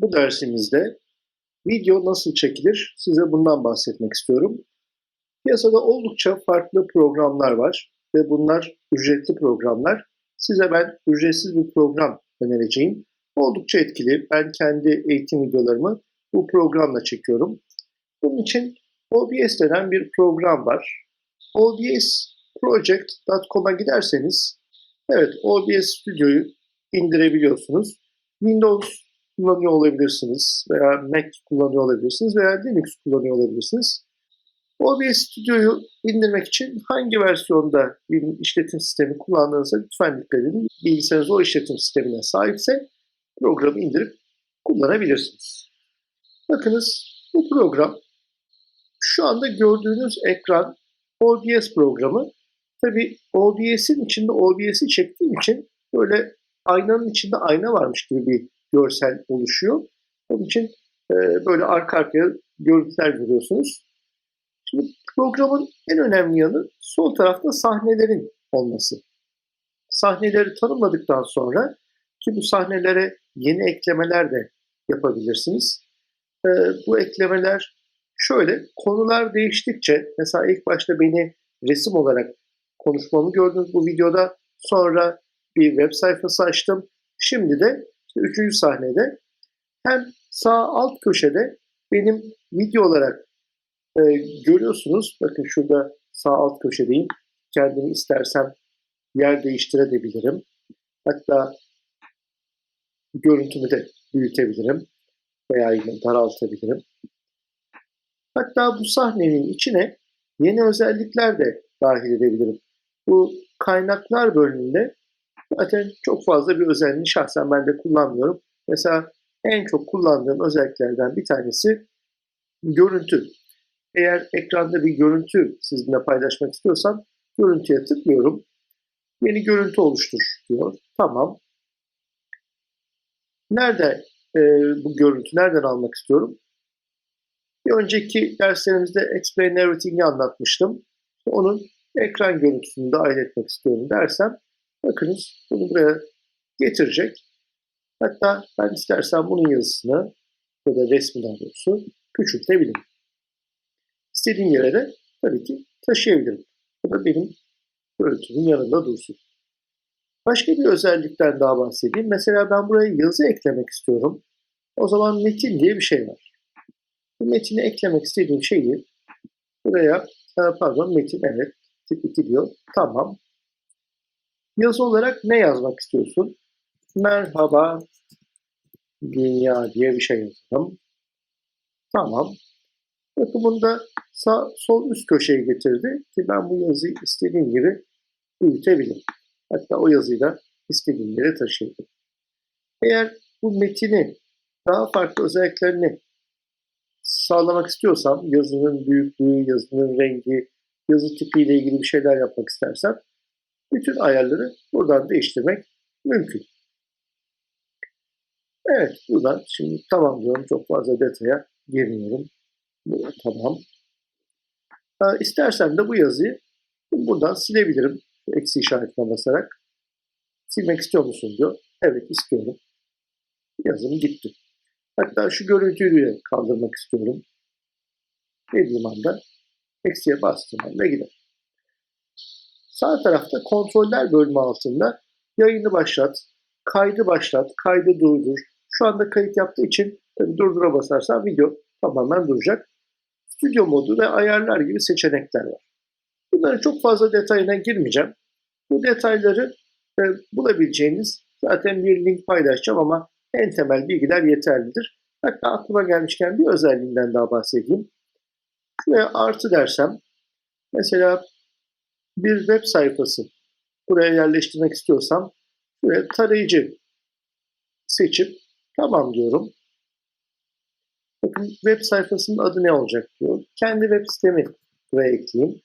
Bu dersimizde video nasıl çekilir size bundan bahsetmek istiyorum. Piyasada oldukça farklı programlar var ve bunlar ücretli programlar. Size ben ücretsiz bir program önereceğim. Oldukça etkili. Ben kendi eğitim videolarımı bu programla çekiyorum. Bunun için OBS denen bir program var. obsproject.com'a giderseniz evet OBS Studio'yu indirebiliyorsunuz. Windows kullanıyor olabilirsiniz veya Mac kullanıyor olabilirsiniz veya Linux kullanıyor olabilirsiniz. OBS Studio'yu indirmek için hangi versiyonda bir işletim sistemi kullandığınızda lütfen dikkat edin. Bilgisayarınız o işletim sistemine sahipse programı indirip kullanabilirsiniz. Bakınız bu program şu anda gördüğünüz ekran OBS programı. Tabi OBS'in içinde OBS'i çektiğim için böyle aynanın içinde ayna varmış gibi bir görsel oluşuyor. Onun için e, böyle arka arkaya görüntüler görüyorsunuz. Şimdi programın en önemli yanı sol tarafta sahnelerin olması. Sahneleri tanımladıktan sonra ki bu sahnelere yeni eklemeler de yapabilirsiniz. E, bu eklemeler şöyle konular değiştikçe mesela ilk başta beni resim olarak konuşmamı gördünüz bu videoda. Sonra bir web sayfası açtım. Şimdi de işte üçüncü sahnede hem sağ alt köşede benim video olarak e, görüyorsunuz. Bakın şurada sağ alt köşedeyim. Kendimi istersem yer değiştirebilirim. Hatta görüntümü de büyütebilirim veya yine daraltabilirim. Hatta bu sahnenin içine yeni özellikler de dahil edebilirim. Bu kaynaklar bölümünde zaten çok fazla bir özelliğini şahsen ben de kullanmıyorum. Mesela en çok kullandığım özelliklerden bir tanesi görüntü. Eğer ekranda bir görüntü sizinle paylaşmak istiyorsam görüntüye tıklıyorum. Yeni görüntü oluştur diyor. Tamam. Nerede e, bu görüntü nereden almak istiyorum? Bir önceki derslerimizde Explain Everything'i anlatmıştım. Onun ekran görüntüsünü dahil etmek istiyorum dersem bakınız bunu buraya getirecek. Hatta ben istersen bunun yazısını ya da resmi daha doğrusu küçültebilirim. İstediğim yere de tabii ki taşıyabilirim. Bu da benim görüntümün yanında dursun. Başka bir özellikten daha bahsedeyim. Mesela ben buraya yazı eklemek istiyorum. O zaman metin diye bir şey var. Bu metini eklemek istediğim şeyi buraya pardon metin evet tip 2 diyor. Tamam. Yazı olarak ne yazmak istiyorsun? Merhaba dünya diye bir şey yazdım. Tamam. Bakın bunu da sağ, sol üst köşeye getirdi ki ben bu yazıyı istediğim gibi büyütebilirim. Hatta o yazıyı da istediğim yere taşıyabilirim. Eğer bu metini daha farklı özelliklerini sağlamak istiyorsam yazının büyüklüğü, yazının rengi, yazı tipiyle ilgili bir şeyler yapmak istersem bütün ayarları buradan değiştirmek mümkün. Evet buradan şimdi tamam diyorum çok fazla detaya girmiyorum. Tamam. Ha, istersem de bu yazıyı buradan silebilirim. Eksi işaretine basarak. Silmek istiyor musun diyor. Evet istiyorum. Yazım gitti. Hatta şu görüntüyü de kaldırmak istiyorum. Dediğim anda eksiye bastığım anda gider. Sağ tarafta kontroller bölümü altında yayını başlat, kaydı başlat, kaydı durdur. Şu anda kayıt yaptığı için tabii durdura basarsam video tamamen duracak. Stüdyo modu ve ayarlar gibi seçenekler var. Bunların çok fazla detayına girmeyeceğim. Bu detayları e, bulabileceğiniz zaten bir link paylaşacağım ama en temel bilgiler yeterlidir. Hatta aklıma gelmişken bir özelliğinden daha bahsedeyim. Şuraya artı dersem, mesela bir web sayfası buraya yerleştirmek istiyorsam, buraya tarayıcı seçip tamam diyorum. Bakın web sayfasının adı ne olacak diyor. Kendi web sitemi buraya ekleyeyim.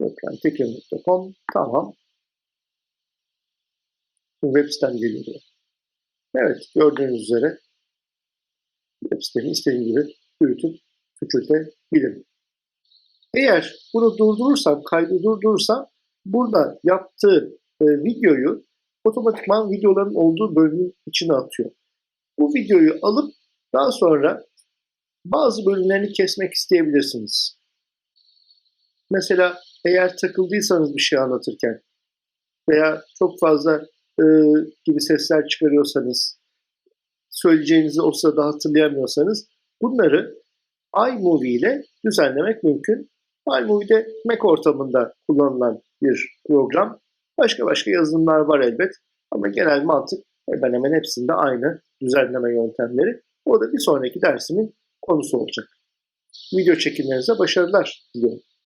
Gökhantekin.com tamam. Web sitem geliyor. Evet gördüğünüz üzere web sitemi istediğim gibi büyütüp küçültebilirim. Eğer bunu durdurursam, kaydı durdurursam burada yaptığı e, videoyu otomatikman videoların olduğu bölümün içine atıyor. Bu videoyu alıp daha sonra bazı bölümlerini kesmek isteyebilirsiniz. Mesela eğer takıldıysanız bir şey anlatırken veya çok fazla e, gibi sesler çıkarıyorsanız, söyleyeceğinizi o sırada hatırlayamıyorsanız bunları iMovie ile düzenlemek mümkün. iMovie'de Mac ortamında kullanılan bir program. Başka başka yazılımlar var elbet ama genel mantık hemen hemen hepsinde aynı düzenleme yöntemleri. O da bir sonraki dersimin konusu olacak. Video çekimlerinize başarılar diliyorum.